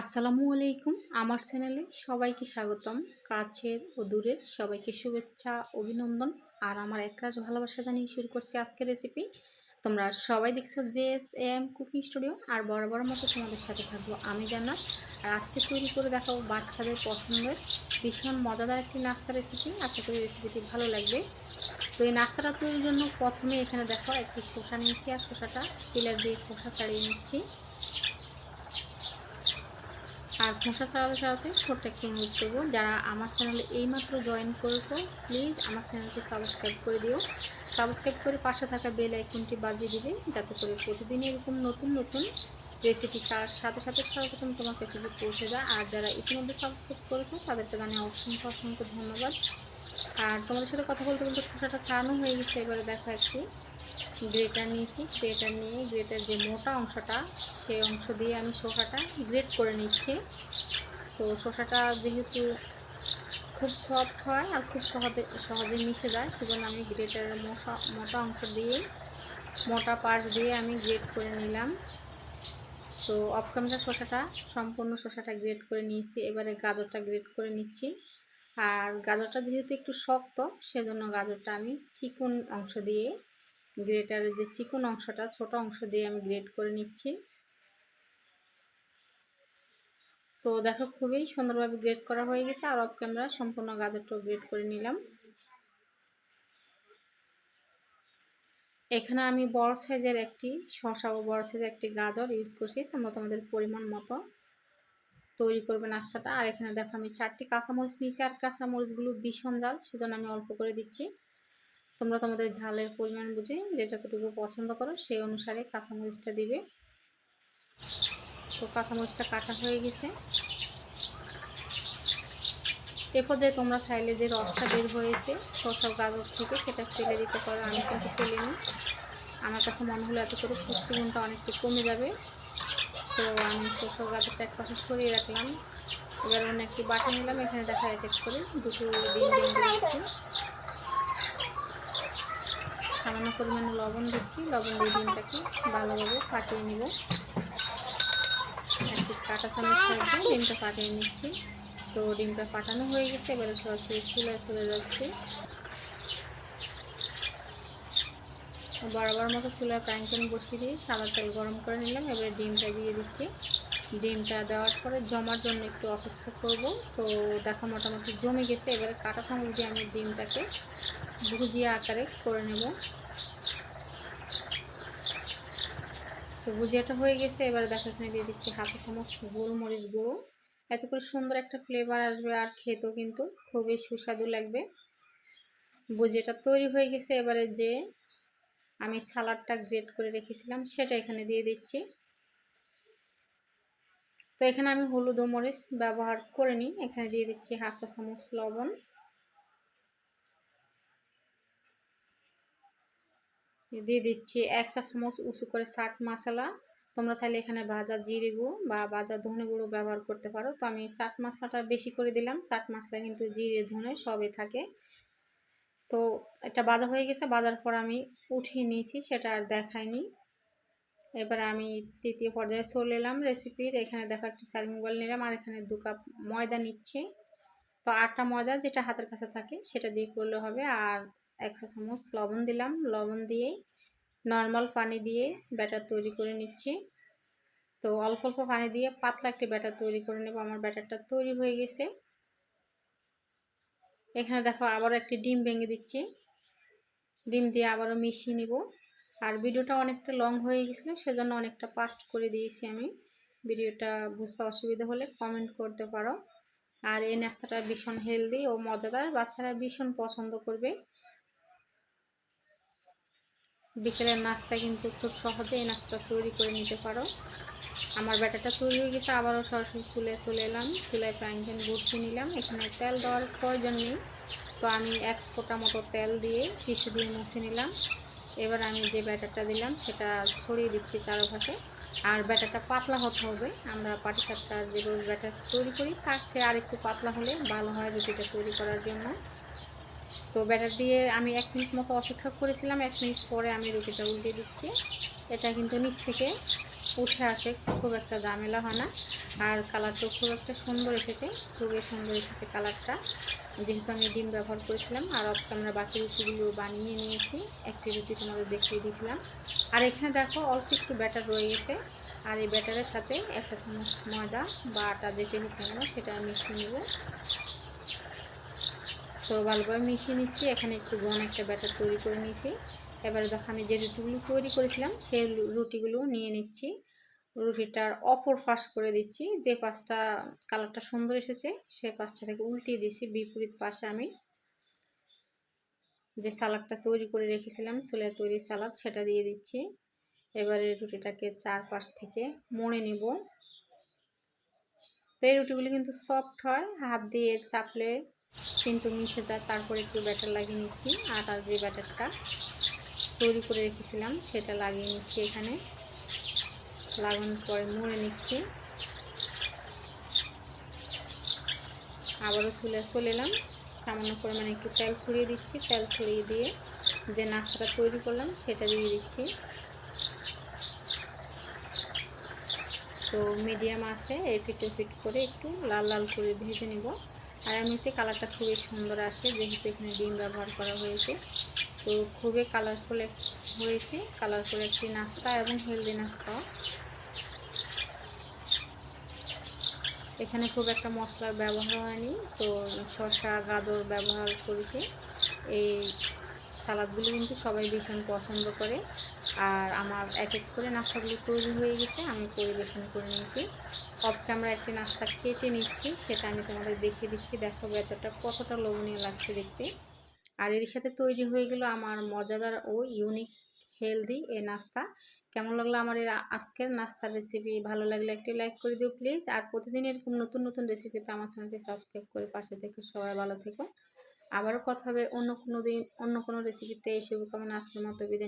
আসসালামু আলাইকুম। আমার চ্যানেলে সবাইকে স্বাগতম। কাছের ও দূরের সবাইকে শুভেচ্ছা, অভিনন্দন। আর আমার একরাশ ভালোবাসা জানিয়ে শুরু করছি আজকের রেসিপি তোমরা সবাই দেখছ J S M cooking studio আর বড় বড় মতো তোমাদের সাথে থাকব আমি জান্নাত। আর আজকে তৈরি করে দেখাবো বাচ্চাদের পছন্দের ভীষণ মজাদার একটি নাস্তা রেসিপি আশা করি রেসিপিটি ভালো লাগবে। তো এই নাস্তাটা তৈরির জন্য প্রথমে এখানে দেখো একটি শসা নিয়েছি। আর শসাটা তেলের দিয়ে খোসা ছাড়িয়ে নিচ্ছি। আর খোসা ছাড়াতে ছাড়াতে ছোট্ট একটু অনুরোধ করব যারা আমার চ্যানেলে এইমাত্র জয়েন করেছ প্লিজ আমার চ্যানেলটি সাবস্ক্রাইব করে দিও। সাবস্ক্রাইব করে পাশে থাকা বেল আইকনটি বাজিয়ে দিবে, যাতে করে প্রতিদিন এরকম নতুন নতুন রেসিপি ছাড়ার সাথে সাথে সর্বপ্রথম তোমার কাছে পৌঁছে যায়। আর যারা ইতিমধ্যে সাবস্ক্রাইব করেছ, তাদেরকে জানিয়ে অসংখ্য অসংখ্য ধন্যবাদ। আর তোমাদের সাথে কথা বলতে বলতে খোসাটা ছাড়ানো হয়ে গেছে, এবারে দেখো একটি। গ্রেটার নিয়েছি। গ্রেটার নিয়ে গ্রেটার যে মোটা অংশটা সেই অংশ দিয়ে আমি শসাটা গ্রেট করে নিচ্ছি। তো শসাটা যেহেতু খুব সফট হয় আর খুব সহজে সহজে মিশে যায়, সেজন্য আমি গ্রেটারের মোটা মোটা অংশ দিয়ে, মোটা পাশ দিয়ে আমি গ্রেট করে নিলাম। তো অফ ক্যামেরা শসাটা, সম্পূর্ণ শসাটা গ্রেট করে নিয়েছি। এবারে গাজরটা গ্রেট করে নিচ্ছি। আর গাজরটা যেহেতু একটু শক্ত, সেজন্য গাজরটা আমি চিকন অংশ দিয়ে গ্রেটারের যে চিকন অংশটা, ছোট অংশ দিয়ে আমি গ্রেট করে নিচ্ছি। তো দেখো, খুবই সুন্দরভাবে গ্রেড করা হয়ে গেছে, আর অফ ক্যামেরা সম্পূর্ণ গাজরটাও গ্রেড করে নিলাম। এখানে আমি বড় সাইজের একটি শসা ও বড় সাইজের একটি গাজর ইউজ করছি তোমরা তোমাদের পরিমাণ মতো তৈরি করবে নাস্তাটা। আর এখানে দেখো, আমি চারটি কাঁচামরিচ নিয়েছি, আর কাঁচামরিচগুলো ভীষণ জাল সেজন্য আমি অল্প করে দিচ্ছি। তোমরা তোমাদের ঝালের পরিমাণ বুঝে যে যতটুকু পছন্দ করো সেই অনুসারে কাঁচামরিচটা দিবে। তো কাঁচামরিচটা কাটা হয়ে গেছে। এরপর পর্যায়ে তোমরা চাইলে যে রসটা বের হয়েছে, শসা গাজর থেকে সেটা ফেলে দিতে পারো, আমি কিন্তু ফেলিনি আমার কাছে মনে হলো এত করে পুষ্টিগুণটা অনেকটা কমে যাবে। তো আমি শসা গাজরটা এক পাশে সরিয়ে রাখলাম। এবার অন্য একটি বাটি নিলাম, এখানে দেখা এক করে দুটো ডিম ডিম দিয়েছি সামান্য পরিমাণে লবণ দিচ্ছি। লবণ দিয়ে ডিমটাকে ভালোভাবে ফাটিয়ে নিব। কাটা চামচ থাকবে ডিমটা ফাটিয়ে নিচ্ছি। তো ডিমটা ফাটানো হয়ে গেছে, এবারে সরাসরি চুলায় চলে যাচ্ছে। বরাবর মতো চুলায় প্যান প্যান বসিয়ে দিয়ে সাদা তেল গরম করে নিলাম। এবারে ডিমটা দিয়ে দিচ্ছি। ডিমটা দেওয়ার পরে জমার জন্য একটু অপেক্ষা করব। তো দেখো মোটামুটি জমে গেছে। এবারে কাটা চামচ দিয়ে আমি ডিমটাকে ভুজিয়া আকারে করে নেব। তো ভুজিয়াটা হয়ে গেছে, এবারে দেখো এখানে দিয়ে দিচ্ছি হাতে চামচ গোলমরিচ গুঁড়ো। এত করে সুন্দর একটা ফ্লেভার আসবে আর খেতেও কিন্তু খুবই সুস্বাদু লাগবে। ভুজিয়াটা তৈরি হয়ে গেছে, এবারে যে আমি সালাডটা গ্রেট করে রেখেছিলাম, সেটা এখানে দিয়ে দিচ্ছি। তো এখানে আমি হলুদ মরিচ ব্যবহার করে নিই, এখানে দিয়ে দিচ্ছি হাফ চা চামচ লবণ। দিয়ে দিচ্ছি এক চা চামচ উঁচু করে চাট মশলা। তোমরা চাইলে এখানে ভাজা জিরে গুঁড়ো বা ভাজা ধনে গুঁড়ো ব্যবহার করতে পারো। তো আমি চাট মশলাটা বেশি করে দিলাম। চাট মশলা কিন্তু জিরে, ধনে সবে থাকে। তো এটা বাজা হয়ে গেছে। বাজার পর আমি উঠিয়ে নিয়েছি, সেটা আর দেখাইনি। এবার আমি তৃতীয় পর্যায়ে চলে এলাম রেসিপির। এখানে দেখো একটা সার্ভিং বল নিলাম আর এখানে দু কাপ ময়দা নিচ্ছে। তো আটটা ময়দা যেটা হাতের কাছে থাকে, সেটা দিয়ে করলে হবে। আর একশো চামচ লবণ দিলাম। লবণ দিয়ে নর্মাল পানি দিয়ে ব্যাটার তৈরি করে নিচ্ছি। তো অল্প অল্প পানি দিয়ে পাতলা একটি ব্যাটার তৈরি করে নেব। আমার ব্যাটারটা তৈরি হয়ে গেছে। এখানে দেখো আবারও একটি ডিম ভেঙে দিচ্ছি। ডিম দিয়ে আবারও মিশিয়ে নিব। আর ভিডিওটা অনেকটা লং হয়ে গেছিল, সেজন্য অনেকটা পাস্ট করে দিয়েছি আমি। ভিডিওটা বুঝতে অসুবিধা হলে কমেন্ট করতে পারো। আর এই নাস্তাটা ভীষণ হেলদি ও মজাদার। বাচ্চারা ভীষণ পছন্দ করবে। বিকেলের নাস্তা কিন্তু খুব সহজে এই নাস্তাটা তৈরি করে নিতে পারো। আমার ব্যাটাটা তৈরি হয়ে গেছে, আবারও সরাসরি চুলে চলে এলাম। চুলায় ফ্রাইং প্যান বসিয়ে নিলাম। এখানে তেল দেওয়ার প্রয়োজন নেই। তো আমি এক ফোঁটা মতো তেল দিয়ে টিস্যু দিয়ে মুছে নিলাম। এবার আমি যে ব্যাটারটা দিলাম, সেটা ছড়িয়ে দিচ্ছি চারোপাশে। আর ব্যাটারটা পাতলা হতে হবে। আমরা পাটি সাপটার যে রোজ ব্যাটার তৈরি করি, তার সে আর একটু পাতলা হলে ভালো হয় রুটিটা তৈরি করার জন্য। তো ব্যাটার দিয়ে আমি এক মিনিট মতো অপেক্ষা করেছিলাম, এক মিনিট পরে আমি রুটিটা উল্টে দিচ্ছি। এটা কিন্তু নিচ থেকে উঠে আসে, খুব একটা ঝামেলা হয় না। আর কালারটাও খুব একটা সুন্দর এসেছে, খুবই সুন্দর এসেছে কালারটা। যেহেতু আমি ডিম ব্যবহার করেছিলাম, আর ক্যামেরা বাকি রুটিগুলো বানিয়ে নিয়েছি, একটি রুটি তোমাদের দেখিয়ে দিয়েছিলাম। আর এখানে দেখো, অল্প একটু ব্যাটার রয়ে গেছে আর এই ব্যাটারের সাথে একটা চামচ ময়দা বা আটা যেতে হোক সেটা মিশিয়ে নেব। তো ভালোভাবে মিশিয়ে নিচ্ছি। এখানে একটু ঘন একটা ব্যাটার তৈরি করে নিয়েছি। এবারে দেখো আমি যে রুটিগুলো তৈরি করেছিলাম, সেই রুটিগুলো নিয়ে নিচ্ছি। রুটিটার অপর পাশ করে দিচ্ছি। যে পাশটা কালারটা সুন্দর এসেছে, সে পাশটা থেকে উল্টিয়ে দিচ্ছি। বিপরীত পাশে আমি যে সালাদটা তৈরি করে রেখেছিলাম চুলের তৈরি সালাদ, সেটা দিয়ে দিচ্ছি। এবারে রুটিটাকে চারপাশ থেকে মনে নিব। তো এই রুটিগুলি কিন্তু সফট হয়, হাত দিয়ে চাপলে কিন্তু মিশে যায়, তারপরে একটু ব্যাটার লাগিয়ে নিচ্ছি। আটার যে ব্যাটারটা তৈরি করে রেখেছিলাম, সেটা লাগিয়ে নিচ্ছি এখানে। লাগানোর পরে মুড়ে নিচ্ছি। আবারও চুলে চলে এলাম। সামান্য পরিমাণে একটু তেল ছড়িয়ে দিচ্ছি। তেল ছড়িয়ে দিয়ে যে নাস্তাটা তৈরি করলাম, সেটা দিয়ে দিচ্ছি। তো মিডিয়াম আছে এই পিট ফিট করে একটু লাল লাল করে ভেজে নিব। আর এমনিতে কালারটা খুবই সুন্দর আসে যেহেতু এখানে ডিম ব্যবহার করা হয়েছে। তো খুবই কালারফুল হয়েছে কালারফুল একটি নাস্তা এবং হেলদি নাস্তা। এখানে খুব একটা মশলার ব্যবহার হয়নি, তো শসা, গাজর ব্যবহার করেছি। এই সালাদগুলো কিন্তু সবাই ভীষণ পছন্দ করে। আর আমার এক এক করে নাস্তাগুলো তৈরি হয়ে গেছে, আমি পরিবেশন করে নিয়েছি। অফ ক্যামেরা একটি নাস্তা কেটে নিচ্ছি, সেটা আমি তোমাদের দেখিয়ে দিচ্ছি। দেখো বেতরটা কতটা লোভনীয় লাগছে দেখতে। আর এর সাথে তৈরি হয়ে গেল আমার মজাদার ও ইউনিক হেলদি এ নাস্তা। কেমন লাগল আমার এর আজকের নাস্তার রেসিপি ভালো লাগলে একটি লাইক করে দিও প্লিজ আর প্রতিদিন এরকম নতুন নতুন রেসিপিতে আমার চ্যানেলটি সাবস্ক্রাইব করে পাশে থেকে সবাই ভালো থেকো। আবারও কথা হবে অন্য কোনো দিন, অন্য কোনো রেসিপিতে এই শুভকামনা, আজকের মতো বিদায়